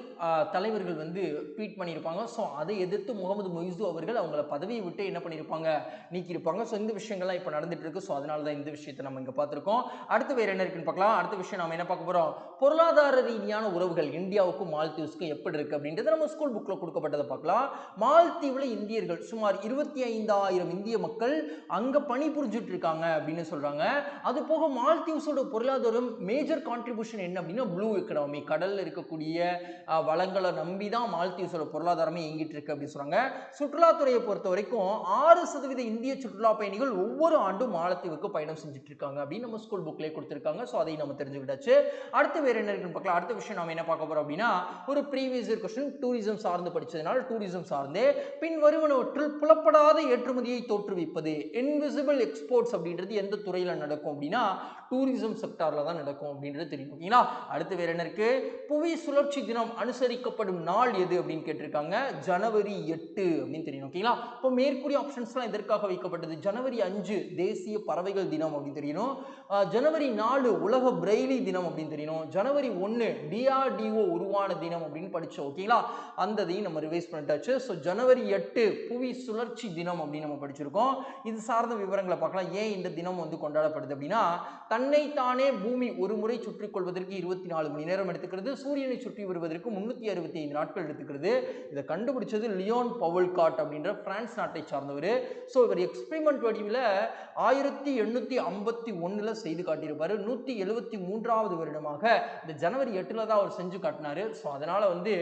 தலைவர்கள் வந்து ட்வீட் பண்ணியிருப்பாங்க. ஸோ அதை எதிர்த்து முகமது மொய்சு அவர்கள் அவங்கள பதவியை விட்டு என்ன பண்ணியிருப்பாங்க? நீக்கியிருப்பாங்க. ஸோ இந்த விஷயங்கள்லாம் இப்போ நடந்துட்டு இருக்கு ஸோ அதனால தான் இந்த விஷயத்தை நம்ம இங்கே பார்த்துருக்கோம். அடுத்து வேறு என்ன இருக்குன்னு பார்க்கலாம். அடுத்த விஷயம் நம்ம என்ன பார்க்க போகிறோம் பொருளாதார ரீதியான உறவுகள் இந்தியாவுக்கும் மால்தீவ்ஸ்க்கும் எப்படி இருக்குது அப்படின்றத நம்ம ஸ்கூல் புக்கில் கொடுக்கப்பட்டதை பார்க்கலாம். மால்தீவில் இந்தியர்கள் சுமார் இருபத்தி ஐந்தாயிரம் இந்திய மக்கள் அங்கே பணிபுரிஞ்சுட்டு இருக்காங்க அப்படின்னு சொல்கிறாங்க அது போக மால்தீவ்ஸோட பொருளாதார பொருளாதாரம் மேஜர் கான்ட்ரிபியூஷன் என்ன அப்படின்னா ப்ளூ எக்கனாமி கடலில் இருக்கக்கூடிய வளங்களை நம்பி தான் மால்தீவ்ஸோட பொருளாதாரமே இயங்கிட்டு இருக்கு அப்படின்னு சொல்கிறாங்க சுற்றுலாத்துறையை பொறுத்த வரைக்கும் ஆறு சதவீத இந்திய சுற்றுலா பயணிகள் ஒவ்வொரு ஆண்டும் மாலத்தீவுக்கு பயணம் செஞ்சுட்டு இருக்காங்க அப்படின்னு நம்ம ஸ்கூல் புக்லேயே கொடுத்துருக்காங்க. ஸோ அதையும் நம்ம தெரிஞ்சுக்கிட்டாச்சு. அடுத்து வேறு என்ன இருக்குன்னு பார்க்கலாம். அடுத்த விஷயம் நம்ம என்ன பார்க்க போறோம் அப்படின்னா ஒரு ப்ரீவியஸ் இயர் கொஸ்டின் டூரிசம் சார்ந்து படித்ததுனால டூரிசம் சார்ந்து பின் வருவனவற்றில் புலப்படாத ஏற்றுமதியை தோற்றுவிப்பது இன்விசிபிள் எக்ஸ்போர்ட்ஸ் அப்படின்றது எந்த துறையில் நடக்கும் அப்படின்னா டூரிசம் செக்டாரில் தான் நடக்கும் அப்படின்றது தெரியும். ஓகேங்களா அடுத்து வேற என்ன இருக்கு? புவி சுழற்சி தினம் அனுசரிக்கப்படும் நாள் எது அப்படின்னு கேட்டிருக்காங்க? ஜனவரி எட்டு அப்படின்னு தெரியும். ஓகேங்களா இப்போ மேற்கூறிய ஆப்ஷன்ஸ்லாம் எதற்காக வைக்கப்பட்டது? ஜனவரி அஞ்சு தேசிய பறவைகள் தினம் அப்படின்னு தெரியணும் ஜனவரி நாலு உலக பிரெய்லி தினம் அப்படின்னு தெரியணும் ஜனவரி ஒன்று டிஆர்டிஓ உருவான தினம் அப்படின்னு படித்தோம் ஓகேங்களா அந்த இதையும் நம்ம ரிவைஸ் பண்ணிட்டாச்சு. ஸோ ஜனவரி எட்டு புவி சுழற்சி தினம் அப்படின்னு நம்ம படிச்சிருக்கோம். இது சார்ந்த விவரங்களை பார்க்கலாம். ஏன் இந்த தினம் வந்து கொண்டாடப்படுது அப்படின்னா தன்னைத்தானே பூ பூமி ஒரு முறை சுற்றி கொள்வதற்கு இருபத்தி நாலு மணி நேரம் எடுத்துக்கிறது சூரியனை சுற்றி வருவதற்கு முன்னூற்றி அறுபத்தி ஐந்து நாட்கள் எடுத்துக்கிறது. இதை கண்டுபிடிச்சது லியோன் பவுல்காட் அப்படின்ற பிரான்ஸ் நாட்டை சார்ந்தவர். ஸோ இவர் எக்ஸ்பெரிமெண்ட் வடிவில் ஆயிரத்தி எண்ணூற்றி ஐம்பத்தி ஒன்றில் செய்து காட்டியிருப்பார். நூற்றி எழுபத்தி மூன்றாவது வருடமாக இந்த ஜனவரி எட்டில் தான் அவர் செஞ்சு காட்டினாரு. ஸோ அதனால் வந்து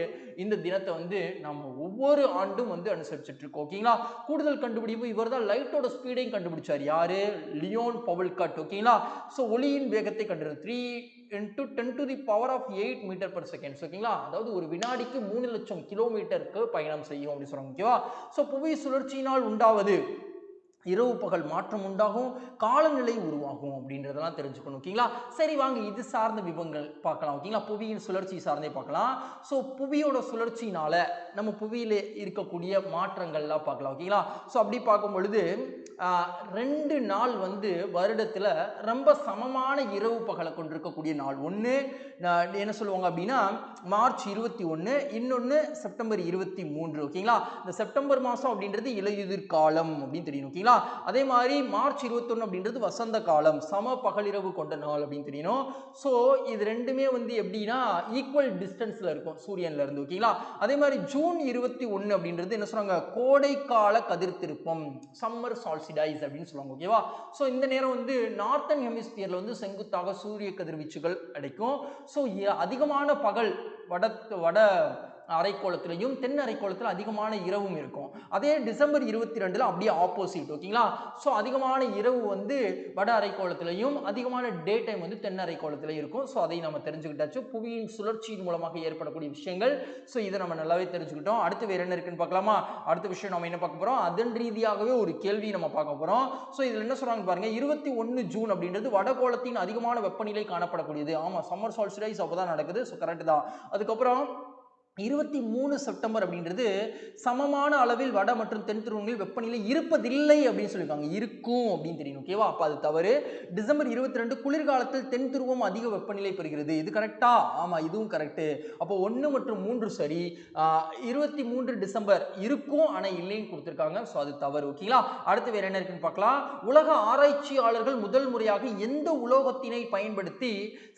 இந்த தினத்தை வந்து நம்ம ஒவ்வொரு ஆண்டும் வந்து அனுசரிச்சுட்டு இருக்கோம். ஓகேங்களா கூடுதல் கண்டுபிடிப்பு இவர் தான் லைட்டோட ஸ்பீடையும் கண்டுபிடிச்சார். யாரு? Leon Foucault. ஓகேங்களா ஸோ ஒளியின் வேகத்தை கண்டு three into ten to the power of eight metre per seconds ஓகேங்களா? அதாவது ஒரு வினாடிக்கு மூணு லட்சம் கிலோமீட்டருக்கு பயணம் செய்யும் அப்படின்னு சொல்கிறோம் ஓகேவா ஸோ புவி சுழற்சியினால் உண்டாவது இரவு பகல் மாற்றம் உண்டாகும் காலநிலை உருவாகும் அப்படின்றதெல்லாம் தெரிஞ்சுக்கணும் ஓகேங்களா? சரி வாங்க இது சார்ந்த விபங்கள் பார்க்கலாம் ஓகேங்களா? புவியின் சுழற்சி சார்ந்தே பார்க்கலாம். ஸோ புவியோட சுழற்சினால நம்ம புவியில் இருக்கக்கூடிய மாற்றங்கள்லாம் பார்க்கலாம் ஓகேங்களா? ஸோ அப்படி பார்க்கும் பொழுது ரெண்டு நாள் வந்து வருடத்தில் ரொம்ப சமமான இரவு பகலை கொண்டிருக்கக்கூடிய நாள். ஒன்று என்ன சொல்லுவாங்க அப்படின்னா மார்ச் இருபத்தி ஒன்று இன்னொன்று செப்டம்பர் இருபத்தி மூன்று ஓகேங்களா? இந்த செப்டம்பர் மாதம் அப்படின்றது இலையுதிர் காலம் அப்படின்னு தெரியும் ஓகேங்களா? அதே மாதிரி மார்ச் இருபத்தொன்று அப்படின்றது வசந்த காலம் சம பகலிரவு கொண்ட நாள் அப்படின்னு தெரியணும் ஸோ இது ரெண்டுமே வந்து எப்படின்னா ஈக்குவல் டிஸ்டன்ஸில் இருக்கும் சூரியன்ல இருந்து ஓகேங்களா அதே மாதிரி ஜூன் இருபத்தி ஒன்று அப்படின்றது என்ன சொல்கிறாங்க கோடைக்கால கதிர்த்திருப்பம் சம்மர் சால்சிடைஸ் அப்படின்னு சொல்லுவாங்க ஓகேவா ஸோ இந்த நேரம் வந்து நார்த்தன் ஹெமிஸ்பியரில் வந்து செங்குத்தாக சூரிய கதிர்வீச்சுகள் அடைக்கும். ஸோ அதிகமான பகல் வட வட அரைக்கோளத்திலையும் தென் அரைக்கோளத்தில் அதிகமான இரவும் இருக்கும். அதே டிசம்பர் இருபத்தி ரெண்டில் அப்படியே ஆப்போசிட் ஓகேங்களா? ஸோ அதிகமான இரவு வந்து வட அரைக்கோளத்திலையும் அதிகமான டே டைம் வந்து தென் அரைக்கோளத்திலையும் இருக்கும். ஸோ அதை நம்ம தெரிஞ்சுக்கிட்டாச்சு. புவியின் சுழற்சியின் மூலமாக ஏற்படக்கூடிய விஷயங்கள். ஸோ இதை நம்ம நல்லாவே தெரிஞ்சுக்கிட்டோம். அடுத்து வேறு என்ன இருக்குன்னு பார்க்கலாமா? அடுத்த விஷயம் நம்ம என்ன பார்க்க போகிறோம் அதன் ரீதியாகவே ஒரு கேள்வி நம்ம பார்க்க போகிறோம் ஸோ இதில் என்ன சொல்கிறாங்க பாருங்கள் இருபத்தி ஒன்று ஜூன் அப்படின்றது வடகோளத்தின் அதிகமான வெப்பநிலை காணப்படக்கூடியது. ஆமாம் சம்மர் சால்சிடைஸ் அப்போ தான் நடக்குது. ஸோ கரெக்ட் தான். அதுக்கப்புறம் இருபத்தி மூணு செப்டம்பர் அப்படின்றது சமமான அளவில் வட மற்றும் தென் துருவங்களில் வெப்பநிலை இருப்பதில்லை அப்படின்னு சொல்லியிருக்காங்க. இருக்கும் அப்படின்னு தெரியும். ஓகேவா அப்போ அது தவறு. டிசம்பர் இருபத்தி ரெண்டு குளிர்காலத்தில் தென் துருவம் அதிக வெப்பநிலை பெறுகிறது. இது கரெக்டா ஆமாம் இதுவும் கரெக்டு அப்போ ஒன்று மற்றும் மூன்று சரி. இருபத்தி மூன்று டிசம்பர் இருக்கும் ஆனால் இல்லைன்னு கொடுத்துருக்காங்க. ஸோ அது தவறு. ஓகேங்களா அடுத்து வேற என்ன இருக்குன்னு பார்க்கலாம். உலக ஆராய்ச்சியாளர்கள் முதல் முறையாக எந்த உலோகத்தினை பயன்படுத்தி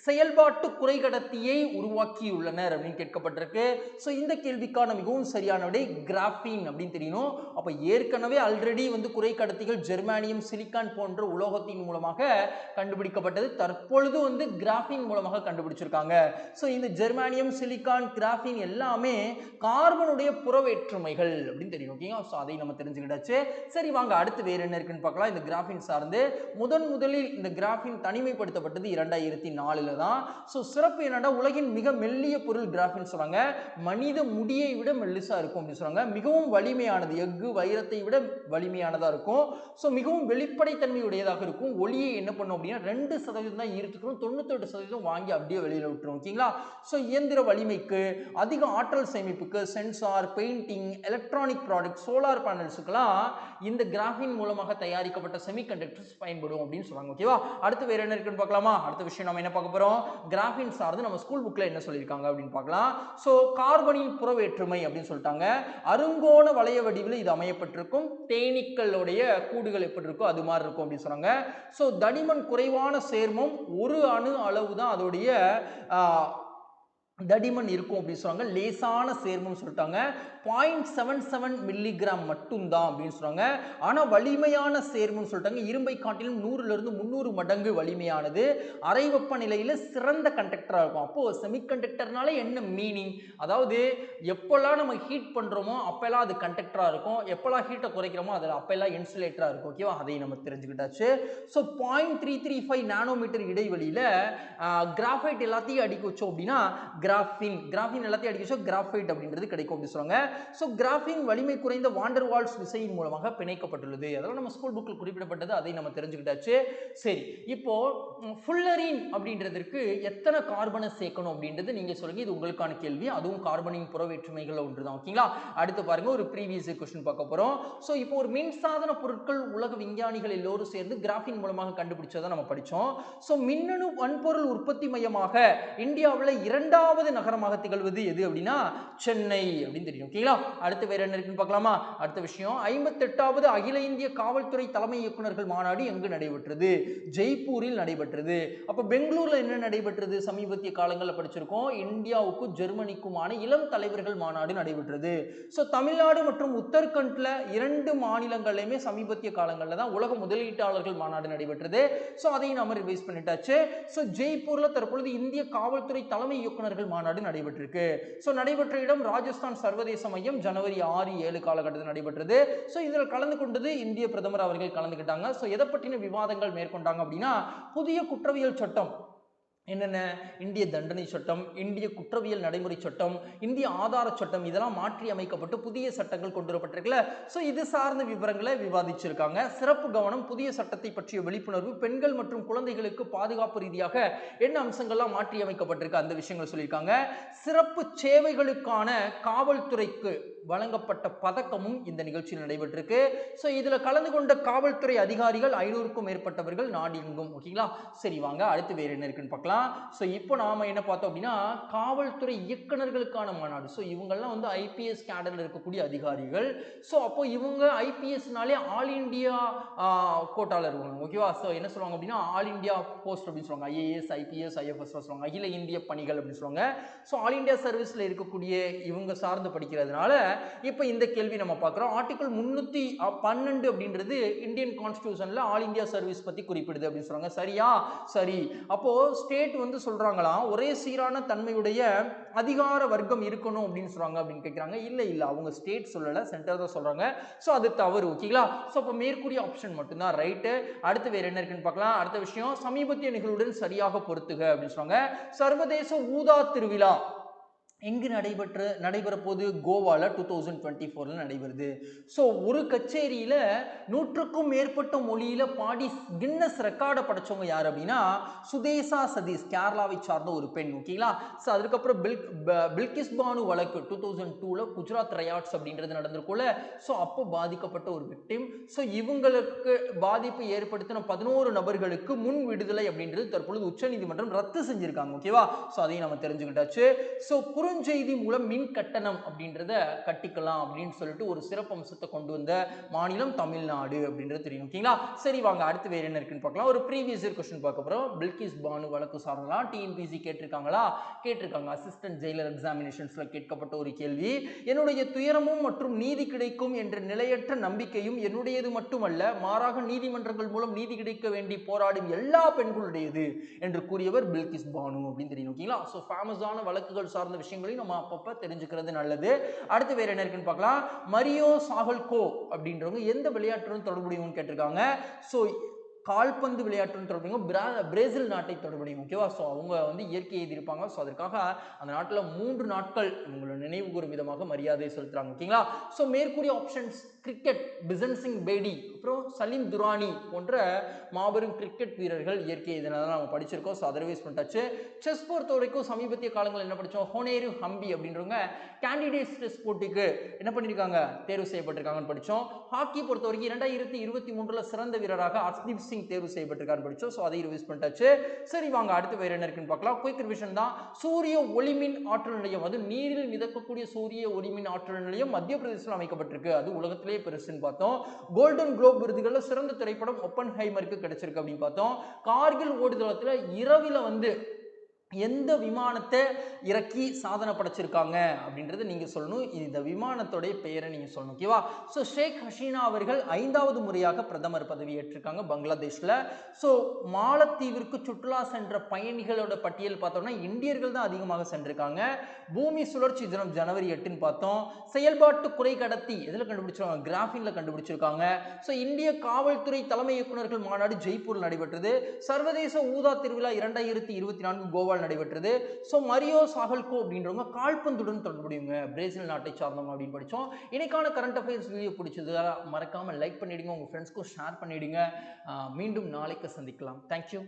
செயல்பாட்டு குறைகடத்தியை உருவாக்கியுள்ளனர் அப்படின்னு கேட்கப்பட்டிருக்கு. ஸோ இந்த கேள்விக்கான மிகவும் சரியான விடை கிராஃபின் அப்படின்னு தெரியணும் அப்போ ஏற்கனவே ஆல்ரெடி வந்து குறைக்கடத்திகள் ஜெர்மானியம் சிலிக்கான் போன்ற உலோகத்தின் மூலமாக கண்டுபிடிக்கப்பட்டது. தற்பொழுது வந்து கிராஃபின் மூலமாக கண்டுபிடிச்சிருக்காங்க. ஸோ இந்த ஜெர்மானியம் சிலிக்கான் கிராஃபின் எல்லாமே கார்பனுடைய புறவேற்றுமைகள் அப்படின்னு தெரியும் ஓகேங்களா ஸோ அதை நம்ம தெரிஞ்சுக்கிட்டாச்சு. சரி வாங்க அடுத்து வேறு என்ன இருக்குன்னு பார்க்கலாம். இந்த கிராஃபின் சார்ந்து முதன் முதலில் இந்த கிராஃபின் தனிமைப்படுத்தப்பட்டது இரண்டாயிரத்தி நாலுல தான். ஸோ சிறப்பு என்னன்னா உலகின் மிக மெல்லிய பொருள் கிராஃபின் சொல்லுவாங்க. மனித முடியை விட மெல்லிசா இருக்கும் அப்படின்னு சொல்றாங்க. மிகவும் வலிமையானது. எஃகு வைரத்தை விட வலிமையானதா இருக்கும். ஸோ மிகவும் வெளிப்படைத்தன்மையுடையதாக இருக்கும். ஒளியை என்ன பண்ணும் அப்படின்னா ரெண்டு சதவீதம் தான் ஈர்த்துக்கணும். தொண்ணூத்தெட்டு சதவீதம் வாங்கி அப்படியே வெளியில விட்டுரும். ஓகேங்களா? ஸோ இயந்திர வலிமைக்கு அதிக ஆற்றல் சேமிப்புக்கு sensor painting electronic product solar பேனல்ஸுக்கெல்லாம் இந்த கிராஃபின் மூலமாக தயாரிக்கப்பட்ட செமிகண்டக்டர்ஸ் பயன்படும் அப்படின்னு சொல்றாங்க. ஓகேவா? அடுத்து வேற என்ன இருக்குன்னு பார்க்கலாமா? அடுத்த விஷயம் நம்ம என்ன பார்க்க போறோம்? கிராஃபின் சார்ந்து நம்ம ஸ்கூல் புக்ல என்ன சொல்லியிருக்காங்க அப்படின்னு பார்க்கலாம். ஸோ கார்பனின் புறவேற்றுமை அப்படின்னு சொல்லிட்டாங்க. அருங்கோண வளைய வடிவில் இது அமையப்பட்டிருக்கும். தேனீக்களுடைய கூடுகள் எப்படி இருக்கோ அது மாதிரி இருக்கும் அப்படின்னு சொன்னாங்க. ஸோ தடிமன் குறைவான சேர்மம் ஒரு அணு அளவு தான் அதோடைய தடிமன் இருக்கும் அப்படின்னு சொல்றாங்க. லேசான சேர்மம் சொல்லிட்டாங்க. பாயிண்ட் செவன் செவன் மில்லிகிராம் மட்டும்தான் அப்படின்னு சொல்றாங்க. ஆனால் வலிமையான சேர்மம்னு சொல்லிட்டாங்க. இரும்பை காட்டிலும் நூறுலேருந்து முந்நூறு மடங்கு வலிமையானது. அறை வெப்பநிலையில் சிறந்த கண்டக்டராக இருக்கும். அப்போது செமிகண்டக்டர்னால என்ன மீனிங் அதாவது எப்போல்லாம் நம்ம ஹீட் பண்ணுறோமோ அப்போல்லாம் அது கண்டக்டராக இருக்கும். எப்போல்லாம் ஹீட்டை குறைக்கிறோமோ அதில் அப்போல்லாம் இன்சுலேட்டராக இருக்கும். ஓகேவா அதை நம்ம தெரிஞ்சுக்கிட்டாச்சு. So point three three five nanometre இடைவெளியில் கிராஃபைட் எல்லாத்தையும் அடிக்க வச்சோம் அப்படின்னா கிராஃபின். கிராஃபின் எல்லாத்தையும் அடிக்க கிராஃபைட் அப்படின்றது கிடைக்கும் அப்படின்னு சொல்லுவாங்க. ஸோ கிராஃபின் வலிமை குறைந்த வாண்டர் வால்ஸ் விசையின் மூலமாக பிணைக்கப்பட்டுள்ளது. அதெல்லாம் நம்ம ஸ்கூல் புக்கில் குறிப்பிடப்பட்டது அதை நம்ம தெரிஞ்சுக்கிட்டாச்சு. சரி இப்போ ஃபுல்லரின் அப்படின்றதற்கு எத்தனை கார்பனை சேர்க்கணும் அப்படின்றது நீங்க சொல்லுங்க. இது உங்களுக்கான கேள்வி. அதுவும் கார்பனின் புறவேற்றுமைகள் ஒன்று தான் ஓகேங்களா அடுத்து பாருங்க ஒரு ப்ரீவியஸ் கொஸ்டின் பார்க்க போறோம். ஸோ இப்போ ஒரு மின்சாதன பொருட்கள் உலக விஞ்ஞானிகள் எல்லோரும் சேர்ந்து கிராஃபின் மூலமாக கண்டுபிடிச்சதை நம்ம படித்தோம் ஸோ மின்னணு வன்பொருள் உற்பத்தி மையமாக இந்தியாவில் இரண்டாவது இரண்டாவது நகரமாக திகழ்வது எது அப்படின்னா சென்னை அப்படின்னு தெரியும். ஓகேங்களா அடுத்து வேற என்ன இருக்குன்னு பார்க்கலாமா? அடுத்த விஷயம். ஐம்பத்தெட்டாவது அகில இந்திய காவல்துறை தலைமை இயக்குநர்கள் மாநாடு எங்கு நடைபெற்றது? ஜெய்ப்பூரில் நடைபெற்றது. அப்போ பெங்களூர்ல என்ன நடைபெற்றது? சமீபத்திய காலங்களில் படிச்சிருக்கோம். இந்தியாவுக்கும் ஜெர்மனிக்குமான இளம் தலைவர்கள் மாநாடு நடைபெற்றது. ஸோ தமிழ்நாடு மற்றும் உத்தரகண்ட்ல இரண்டு மாநிலங்களையுமே சமீபத்திய காலங்களில் தான் உலக முதலீட்டாளர்கள் மாநாடு நடைபெற்றது. ஸோ அதையும் நம்ம ரிவைஸ் பண்ணிட்டாச்சு. ஸோ ஜெய்ப்பூர்ல தற்பொழுது இந்திய காவல்துறை தலைமை இயக்குநர்கள் இயக்குனர்கள் மாநாடு நடைபெற்றிருக்கு. ஸோ நடைபெற்ற இடம் ராஜஸ்தான் சர்வதேச மையம். ஜனவரி ஆறு ஏழு காலகட்டத்தில் நடைபெற்றது. ஸோ இதில் கலந்து கொண்டது இந்திய பிரதமர் அவர்கள் கலந்துக்கிட்டாங்க. ஸோ எதை பற்றின விவாதங்கள் மேற்கொண்டாங்க அப்படின்னா புதிய குற்றவியல் சட்டம் என்னென்ன? இந்திய தண்டனை சட்டம் இந்திய குற்றவியல் நடைமுறை சட்டம் இந்திய ஆதார சட்டம் இதெல்லாம் மாற்றி அமைக்கப்பட்டு புதிய சட்டங்கள் கொண்டு வரப்பட்டிருக்குல்ல. ஸோ இது சார்ந்த விவரங்களை விவாதிச்சிருக்காங்க. சிறப்பு கவனம் புதிய சட்டத்தை பற்றிய விழிப்புணர்வு பெண்கள் மற்றும் குழந்தைகளுக்கு பாதுகாப்பு ரீதியாக என்ன அம்சங்கள்லாம் மாற்றி அமைக்கப்பட்டிருக்கு அந்த விஷயங்கள் சொல்லியிருக்காங்க. சிறப்பு சேவைகளுக்கான காவல்துறைக்கு வழங்கப்பட்ட பதக்கமும் இந்த நிகழ்ச்சியில் நடைபெற்றிருக்கு. ஸோ இதில் கலந்து கொண்ட காவல்துறை அதிகாரிகள் ஐநூறுக்கும் மேற்பட்டவர்கள் நாடு எங்கும் ஓகேங்களா? சரி வாங்க அடுத்து வேறு என்ன இருக்குன்னு பார்க்கலாம். ஸோ இப்போ நாம என்ன பார்த்தோம் அப்படின்னா காவல்துறை இயக்குனர்களுக்கான மாநாடு. ஸோ இவங்கெல்லாம் வந்து ஐபிஎஸ் கேடரில் இருக்கக்கூடிய அதிகாரிகள். ஸோ அப்போ இவங்க ஐபிஎஸ்னாலே ஆல் இண்டியா கோட்டாவில் இருக்காங்க ஓகேவா ஸோ என்ன சொல்லுவாங்க அப்படின்னா ஆல் இந்தியா போஸ்ட் அப்படின்னு சொல்லுவாங்க. ஐஏஎஸ் ஐபிஎஸ் ஐஎஃப்எஸ் சொல்லுவாங்க. அகில இந்திய பணிகள் அப்படின்னு சொல்லுவாங்க. ஸோ ஆல் இந்தியா சர்வீஸில் இருக்கக்கூடிய இவங்க சார்ந்து படிக்கிறதுனால இப்போ இந்த கேள்வி நம்ம பார்க்குறோம். ஆர்டிகல் முந்நூற்றி பன்னெண்டு அப்படின்றது இந்தியன் கான்ஸ்டியூஷனில் ஆல் இந்தியா சர்வீஸ் பற்றி குறிப்பிடுது அப்படின்னு சொல்கிறாங்க சரியா? சரி. அப்போது ஸ்டேட் வந்து சொல்கிறாங்களாம் ஒரே சீரான தன்மையுடைய அதிகார வர்க்கம் இருக்கணும் அப்படின்னு சொல்கிறாங்க அப்படின்னு கேட்குறாங்க இல்லை இல்லை அவங்க ஸ்டேட் சொல்லலை சென்டர் தான் சொல்கிறாங்க ஸோ அது தவறு ஓகேங்களா ஸோ அப்போ மேற்கூறிய ஆப்ஷன் மட்டும்தான் ரைட்டு அடுத்து வேறு என்ன இருக்குன்னு பார்க்கலாம். அடுத்த விஷயம் சமீபத்திய நிகழ்வுடன் சரியாக பொருத்துக அப்படின்னு சொல்கிறாங்க சர்வதேச ஊதா திருவிழா. எங்கு நடைபெற்ற நடைபெற போது கோவாவில் டூ தௌசண்ட் டுவெண்ட்டி ஃபோரில் நடைபெறுது. ஸோ ஒரு கச்சேரியில் நூற்றுக்கும் மேற்பட்ட மொழியில் பாடி கின்னஸ் ரெக்கார்டை படைச்சவங்க யார் அப்படின்னா சுதேசா சதீஷ் கேரளாவை சார்ந்த ஒரு பெண் ஓகேங்களா? ஸோ அதுக்கப்புறம் பில் பில்கிஸ் பானு வழக்கு டூ தௌசண்ட் டூவில் குஜராத் ரயாட்ஸ் அப்படின்றது நடந்திருக்கும்ல. ஸோ அப்போ பாதிக்கப்பட்ட ஒரு விக்டிம் ஸோ இவங்களுக்கு பாதிப்பு ஏற்படுத்தின பதினோரு நபர்களுக்கு முன் விடுதலை அப்படின்றது தற்பொழுது உச்சநீதிமன்றம் ரத்து செஞ்சுருக்காங்க ஓகேவா? ஸோ அதையும் நம்ம தெரிஞ்சுக்கிட்டாச்சு. ஸோ குறுஞ்செய்தி மூலம் மின் கட்டணம் அப்படின்றத கட்டிக்கலாம் அப்படின்னு சொல்லிட்டு ஒரு சிறப்பு அம்சத்தை கொண்டு வந்த மாநிலம் தமிழ்நாடு அப்படின்றது தெரியும். ஓகேங்களா? சரி வாங்க அடுத்து வேறு என்ன இருக்குன்னு பார்க்கலாம். ஒரு ப்ரீவியஸ் இயர் கொஸ்டின் பார்க்க போகிறோம் பில்கிஸ் பானு வழக்கு சார்ந்தலாம் டிஎன்பிசி கேட்டிருக்காங்களா? கேட்டிருக்காங்க. அசிஸ்டன்ட் ஜெயிலர் எக்ஸாமினேஷன்ஸில் கேட்கப்பட்ட ஒரு கேள்வி. என்னுடைய துயரமும் மற்றும் நீதி கிடைக்கும் என்ற நிலையற்ற நம்பிக்கையும் என்னுடையது மட்டுமல்ல மாறாக நீதிமன்றங்கள் மூலம் நீதி கிடைக்க வேண்டி போராடும் எல்லா பெண்களுடையது என்று கூறியவர் பில்கிஸ் பானு அப்படின்னு தெரியும். ஓகேங்களா? ஸோ ஃபேமஸான வழக்குகள் சார்ந்த விஷயங்கள் விஷயங்களையும் நம்ம அப்பப்போ தெரிஞ்சுக்கிறது நல்லது. அடுத்து வேற என்ன இருக்குன்னு பார்க்கலாம். மரியோ சாகல்கோ அப்படின்றவங்க எந்த விளையாட்டுடன் தொடர்புடையவங்கன்னு கேட்டிருக்காங்க. ஸோ கால்பந்து விளையாட்டுடன் தொடர்புடையவங்க பிரா பிரேசில் நாட்டை தொடர்புடையும் ஓகேவா? ஸோ அவங்க வந்து இயற்கை எழுதியிருப்பாங்க ஸோ அதற்காக அந்த நாட்டில் மூன்று நாட்கள் உங்களோட நினைவு கூறும் விதமாக மரியாதை செலுத்துறாங்க. ஓகேங்களா? ஸோ மேற்கூறிய ஆப்ஷன்ஸ் கிரிக்கெட் பிசன் சிங் பேடி அப்புறம் சலீம் துரானி போன்ற மாபெரும் கிரிக்கெட் வீரர்கள் இயற்கை இதனால நம்ம படிச்சிருக்கோம். So otherwise பண்ணிட்டாச்சு. செஸ் பொறுத்த வரைக்கும் சமீபத்திய காலங்களில் என்ன படித்தோம் ஹோனேரு ஹம்பி அப்படின்றவங்க கேண்டிடேட்ஸ் டெஸ்ட் போட்டிக்கு என்ன பண்ணியிருக்காங்க தேர்வு செய்யப்பட்டிருக்காங்கன்னு படித்தோம் ஹாக்கி பொறுத்த வரைக்கும் இரண்டாயிரத்தி இருபத்தி மூன்றில் சிறந்த வீரராக அஸ்தீப் சிங் தேர்வு செய்யப்பட்டிருக்காருன்னு படித்தோம் ஸோ அதை ரிவைஸ் பண்ணிட்டாச்சு. சரி வாங்க அடுத்து வேறு என்ன இருக்குன்னு பார்க்கலாம். குயிக் ரிவிஷன் தான். சூரிய ஒளிமின் ஆற்றல் நிலையம் அது நீரில் மிதக்கக்கூடிய சூரிய ஒளிமின் ஆற்றல் நிலையம் மத்திய பிரதேசத்தில் அமைக்கப்பட்டிருக்கு. அது உலகத்திலேயே பெருசுன்னு பார்த்தோம். கோல்டன் குளோப் விருதுகளில் சிறந்த திரைப்படம் ஒப்பன் ஹைமருக்கு கிடைச்சிருக்கு அப்படின்னு பார்த்தோம். கார்கில் ஓடுதளத்தில் இரவில் வந்து எந்த விமானத்தை இறக்கி சாதனை படைச்சிருக்காங்க அப்படின்றத நீங்கள் சொல்லணும். இந்த விமானத்தோடைய பெயரை நீங்கள் சொல்லணும். ஓகேவா? ஸோ ஷேக் ஹசீனா அவர்கள் ஐந்தாவது முறையாக பிரதமர் பதவி ஏற்றிருக்காங்க பங்களாதேஷில். ஸோ மாலத்தீவிற்கு சுற்றுலா சென்ற பயணிகளோட பட்டியல் பார்த்தோம்னா இந்தியர்கள் தான் அதிகமாக சென்றிருக்காங்க. பூமி சுழற்சி தினம் ஜனவரி எட்டுன்னு பார்த்தோம். செயல்பாட்டு குறை கடத்தி எதில் கண்டுபிடிச்சிருக்காங்க? கிராஃபினில் கண்டுபிடிச்சிருக்காங்க. ஸோ இந்திய காவல்துறை தலைமை இயக்குநர்கள் மாநாடு ஜெய்ப்பூரில் நடைபெற்றது. சர்வதேச ஊதா திருவிழா இரண்டாயிரத்தி இருபத்தி நான்கு கோவால் நடைபெற்றது. ஸோ மரியோ சாகல்கோ அப்படின்றவங்க கால்பந்துடன் தொடர்புடையவங்க. பிரேசில் நாட்டை சார்ந்தவங்க அப்படின்னு படித்தோம். இன்னைக்கான கரண்ட் அஃபேர்ஸ் வீடியோ பிடிச்சது மறக்காமல் லைக் பண்ணிவிடுங்க உங்கள் ஃப்ரெண்ட்ஸ்க்கும் ஷேர் பண்ணிவிடுங்க மீண்டும் நாளைக்கு சந்திக்கலாம். தேங்க்யூ